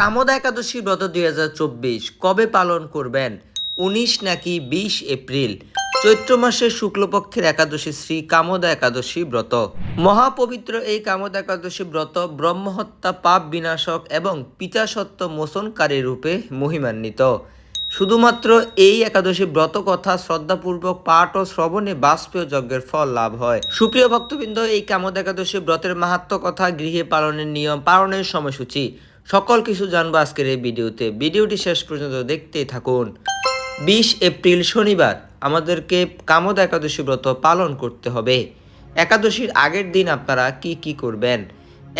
কামদা একাদশী ব্রত দুই হাজার চব্বিশ কবে পালন করবেন? উনিশ নাকি বিশ এপ্রিল? চৈত্র মাসের শুক্লপক্ষের একাদশী শ্রী কামদা একাদশী ব্রত। মহাপবিত্র এই কামদা একাদশী ব্রত ব্রহ্মহত্যা, পাপ বিনাশক এবং পিতাসত্ব মোচনকারী রূপে মহিমান্বিত। শুধুমাত্র এই একাদশী ব্রত কথা শ্রদ্ধাপূর্বক পাঠ ও শ্রবণে বাষ্পীয় যজ্ঞের ফল লাভ হয়। সুপ্রিয় ভক্তবৃন্দ, এই কামদ একাদশী ব্রতের মাহাত্ম কথা গৃহে পালনের নিয়ম, পালনের সময়সূচি। সকল কিছু জানব আজকের এই ভিডিওতে। ভিডিওটি শেষ পর্যন্ত দেখতেই থাকুন। বিশ এপ্রিল শনিবার আমাদেরকে কামদ একাদশী ব্রত পালন করতে হবে। একাদশীর আগের দিন আপনারা কি কি করবেন?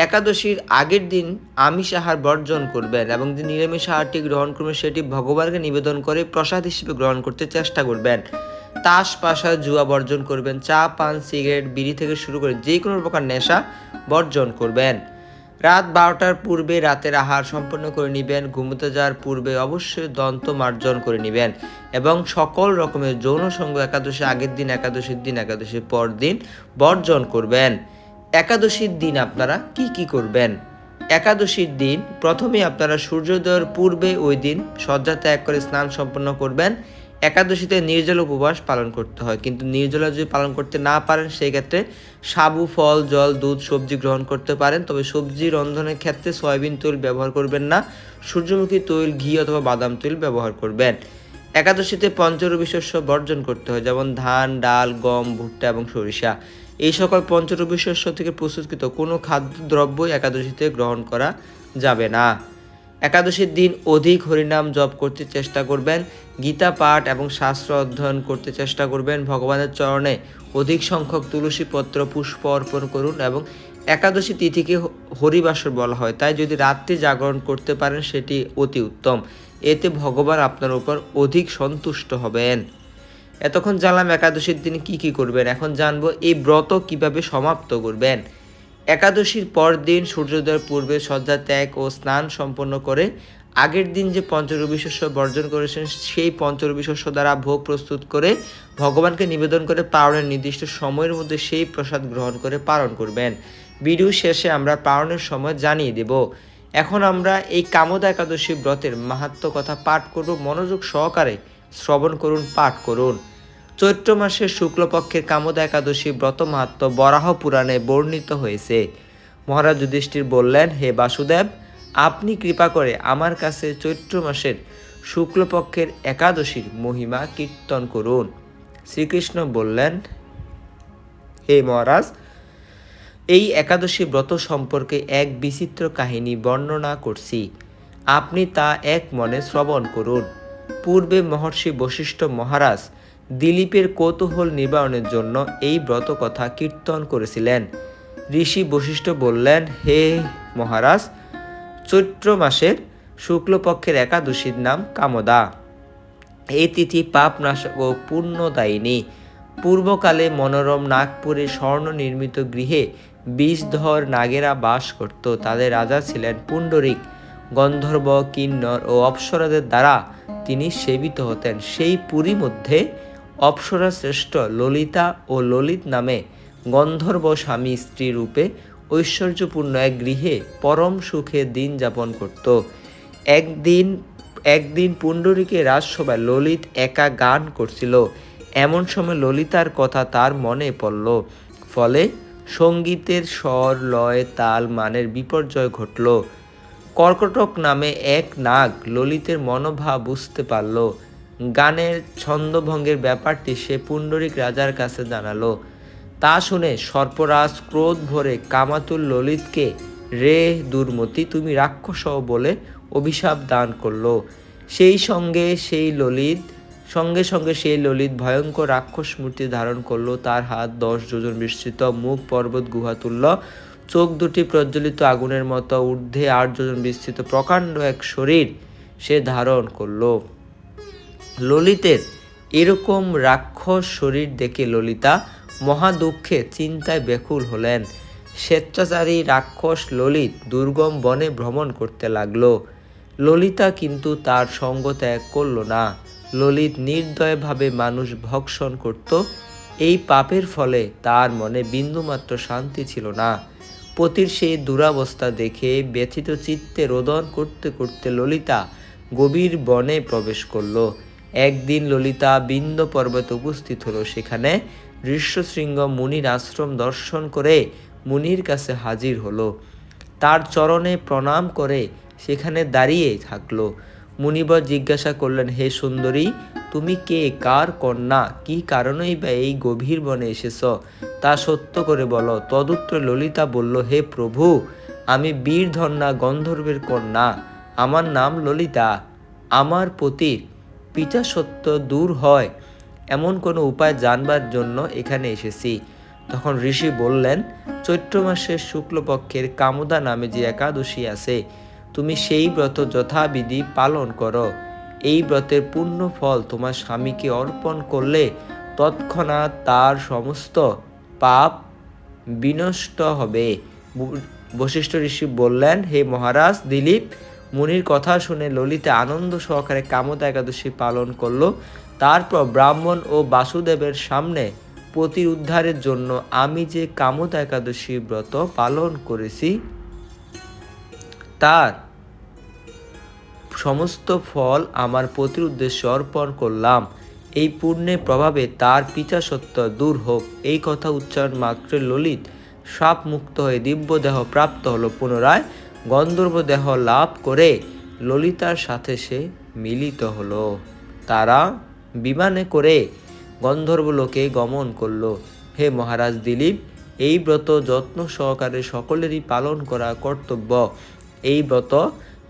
একাদশীর আগের দিন আমিষ আহার বর্জন করবেন এবং যে নিরামিষ আহারটি গ্রহণ করবেন, সেটি ভগবানকে নিবেদন করে প্রসাদ হিসেবে গ্রহণ করতে চেষ্টা করবেন। তাস, পাশা, জুয়া বর্জন করবেন, চা, পান, সিগারেট, বিড়ি থেকে শুরু করে যে কোনো প্রকার নেশা বর্জন করবেন। রাত বারোটার পূর্বে রাতের আহার সম্পন্ন করে নেবেন, ঘুমোতে যাওয়ার পূর্বে অবশ্যই দন্ত মার্জন করে নেবেন এবং সকল রকমের যৌন সঙ্গ একাদশী আগের দিন, একাদশীর দিন, একাদশীর পর দিন বর্জন করবেন। একাদশীর দিন আপনারা কি কি করবেন? একাদশীর দিন প্রথমে আপনারা সূর্যোদয়ের পূর্বে ওই দিন শয্যা ত্যাগ করে স্নান সম্পন্ন করবেন। একাদশীতে নির্জল উপবাস পালন করতে হয়। কিন্তু নির্জলা যদি পালন করতে না পারেন সেই ক্ষেত্রে সাবু, ফল, জল, দুধ, সবজি গ্রহণ করতে পারেন। তবে সবজি রন্ধনের ক্ষেত্রে সয়াবিন তৈল ব্যবহার করবেন না। সূর্যমুখী তৈল, ঘি অথবা বাদাম তৈল ব্যবহার করবেন। একাদশীতে পঞ্চরবি শস্য বর্জন করতে হয়, যেমন ধান, ডাল, গম, ভুট্টা এবং সরিষা। এই সকল পঞ্চরবি শস্য থেকে প্রস্তুতকৃত কোনো খাদ্যদ্রব্যই একাদশীতে গ্রহণ করা যাবে না। একাদশীর দিন অধিক হরিনাম জপ করতে চেষ্টা করবেন। গীতা, পাঠ এবং শাস্ত্র অধ্যয়ন করতে চেষ্টা করবেন। ভগবানের চরণে অধিক সংখ্যক তুলসী পত্র, পুষ্প অর্পণ করুন এবং একাদশী তিথিকে হরিবাসর বলা হয়। তাই যদি রাত্রি জাগরণ করতে পারেন, সেটি অতি উত্তম। এতে ভগবান আপনার উপর অধিক সন্তুষ্ট হবেন। এতক্ষণ জানলাম একাদশীর দিনে কি কি করবেন। এখন জানব এই ব্রত কীভাবে সমাপ্ত করবেন। একাদশীর পর দিন সূর্যোদয়ের পূর্বে শয্যা ত্যাগ ও স্নান সম্পন্ন করে আগের দিন যে পঞ্চরবি শস্য বর্জন করেছেন, সেই পঞ্চরবি শস্য দ্বারা ভোগ প্রস্তুত করে ভগবানকে নিবেদন করে পালনের নির্দিষ্ট সময়ের মধ্যে সেই প্রসাদ গ্রহণ করে পালন করবেন। ভিডিও শেষে আমরা পালনের সময় জানিয়ে দেব। এখন আমরা এই কামদা একাদশী ব্রতের মাহাত্ম কথা পাঠ করব। মনোযোগ সহকারে শ্রবণ করুন, পাঠ করুন। চৈত্র মাসের শুক্লপক্ষের কামদা একাদশী ব্রত মাহাত্ম বরাহ পুরাণে বর্ণিত হয়েছে। মহারাজ যুধিষ্ঠির বললেন, হে বাসুদেব আপনি কৃপা করে আমার কাছে চৈত্র মাসের শুক্লপক্ষের একাদশীর মহিমা কীর্তন করুন। শ্রীকৃষ্ণ বললেন, হে মহারাজ, এই একাদশী ব্রত সম্পর্কে এক বিচিত্র কাহিনী বর্ণনা করছি। আপনি তা এক মনে শ্রবণ করুন। পূর্বে মহর্ষি বশিষ্ঠ মহারাজ দিলীপের কৌতূহল নিবারণের জন্য এই ব্রত কথা কীর্তন করেছিলেন। ঋষি বশিষ্ঠ বললেন, হে মহারাজ চৈত্র মাসের শুক্লপক্ষের একাদশীর নাম কামদা। এই তিথি পাপনাশক ও পুণ্যদায়িনী। পূর্বকালে মনোরম নাগপুরে স্বর্ণ নির্মিত গৃহে বিষধর নাগেরা বাস করত। তাদের রাজা ছিলেন পুণ্ডরিক। গন্ধর্ব, কিন্নর ও অপ্সরাদের দ্বারা তিনি সেবিত হতেন। সেই পুরী মধ্যে অপ্সরা শ্রেষ্ঠ ললিতা ও ললিত নামে গন্ধর্ব স্বামী স্ত্রী রূপে ঐশ্বর্যপূর্ণ এক গৃহে পরম সুখে দিন যাপন করত। একদিন একদিন পুণ্ডরীকে রাজসভায় ললিত একা গান করছিল। এমন সময় ললিতার কথা তার মনে পড়ল। ফলে সঙ্গীতের স্বর, লয়, তাল, মানের বিপর্যয় ঘটল। কর্কটক নামে এক নাগ ললিতের মনোভাব বুঝতে পারল। গানের ছন্দভঙ্গের ব্যাপারটি সে পুণ্ডরিক রাজার কাছে জানালো। তা শুনে সর্পরাজ ক্রোধ ভরে কামাতুল ললিতকে, রে দুর্মতি, তুমি রাক্ষস বলে অভিশাপ দান করল। সেই সঙ্গে সেই ললিত, সঙ্গে সঙ্গে সেই ললিত ভয়ঙ্কর রাক্ষস মূর্তি ধারণ করল। তার হাত দশ যোজন বিস্তৃত, মুখ পর্বত গুহা তুল্য চোখ দুটি প্রজ্বলিত আগুনের মতো, ঊর্ধ্বে আট যোজন বিস্তৃত, প্রকাণ্ড এক শরীর সে ধারণ করল। ললিতের এরকম রাক্ষস শরীর দেখে ললিতা মহা দুঃখে চিন্তায় ব্যাকুল হলেন। স্বেচ্ছাচারী রাক্ষস ললিত দুর্গম বনে ভ্রমণ করতে লাগল। ললিতা কিন্তু তার সঙ্গ ত্যাগ করল না। ললিত নির্দয়ভাবে মানুষ ভক্ষণ করত। এই পাপের ফলে তার মনে বিন্দুমাত্র শান্তি ছিল না। পতির সেই দুরাবস্থা দেখে ব্যথিত চিত্তে রোদন করতে করতে ললিতা গভীর বনে প্রবেশ করল। একদিন ললিতা বিন্দ পর্বত উপস্থিত হলো। সেখানে ঋষ্যশৃঙ্গ মুনির আশ্রম দর্শন করে মুনির কাছে হাজির হলো। তার চরণে প্রণাম করে সেখানে দাঁড়িয়ে থাকল। মুনিবর জিজ্ঞাসা করলেন, হে সুন্দরী, তুমি কে? কার কন্যা? কি কারণেই বা এই গভীর বনে এসেছ? তা সত্য করে বলো। তদুত্তরে ললিতা বলল, হে প্রভু, আমি বীরধন্যা গন্ধর্বের কন্যা। আমার নাম ললিতা। আমার পতির পিতা সত্য দূর হয়। এমন কোনো উপায় জানবার জন্য এখানে এসেছি। তখন ঋষি বললেন, চৈত্র মাসের শুক্লপক্ষের কামদা নামে যে একাদশী আছে, তুমি সেই ব্রত যথাবিধি পালন করো। এই ব্রতের পূর্ণ ফল তোমার স্বামীকে অর্পণ করলে তৎক্ষণাৎ তার সমস্ত পাপ বিনষ্ট হবে। বশিষ্ঠ ঋষি বললেন, হে মহারাজ, দিলীপ, মুনির কথা শুনে ললিতা আনন্দ সহকারে কামতা একাদশী পালন করল। তারপর ব্রাহ্মণ ও বাসুদেবের সামনে প্রতি উদ্ধারের জন্য আমি যে কামত একাদশী ব্রত পালন করেছি, তার সমস্ত ফল আমার পতির উদ্দেশ্যে অর্পণ করলাম। এই পুণ্যের প্রভাবে তার পিতা সত্য দূর হোক। এই কথা উচ্চারণ মাত্র ললিত সাপ মুক্ত হয়ে দিব্য দেহ প্রাপ্ত হলো। পুনরায় গন্ধর্ব দেহ লাভ করে ললিতার সাথে সে মিলিত হলো। তারা বিমানে করে গন্ধর্বলোকে গমন করল। হে মহারাজ দিলীপ, এই ব্রত যত্ন সহকারে সকলেরই পালন করা কর্তব্য। এই ব্রত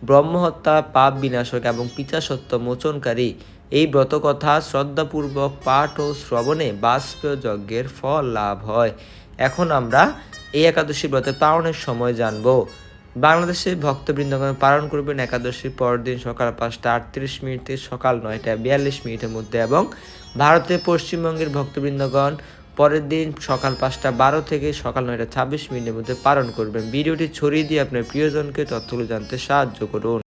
ব্রহ্মহত্যা, পাপ বিনাশক এবং পিতাসত্ব মোচনকারী। এই ব্রত কথা শ্রদ্ধাপূর্বক পাঠ ও শ্রবণে বাষ্পীয় যজ্ঞের ফল লাভ হয়। এখন আমরা এই একাদশী ব্রতের পালনের সময় জানব। বাংলাদেশে ভক্তবৃন্দগণ পালন করবেন একাদশীর পরদিন সকাল পাঁচটা আটত্রিশ মিনিট থেকে সকাল নয়টা বিয়াল্লিশ মিনিটের মধ্যে এবং ভারতের পশ্চিমবঙ্গের ভক্তবৃন্দগণ পরের দিন সকাল পাঁচটা বারো থেকে সকাল নয়টা ছাব্বিশ মিনিটের মধ্যে পালন করবেন। ভিডিওটি ছড়িয়ে দিয়ে আপনার প্রিয়জনকে তথ্যগুলো জানতে সাহায্য করুন।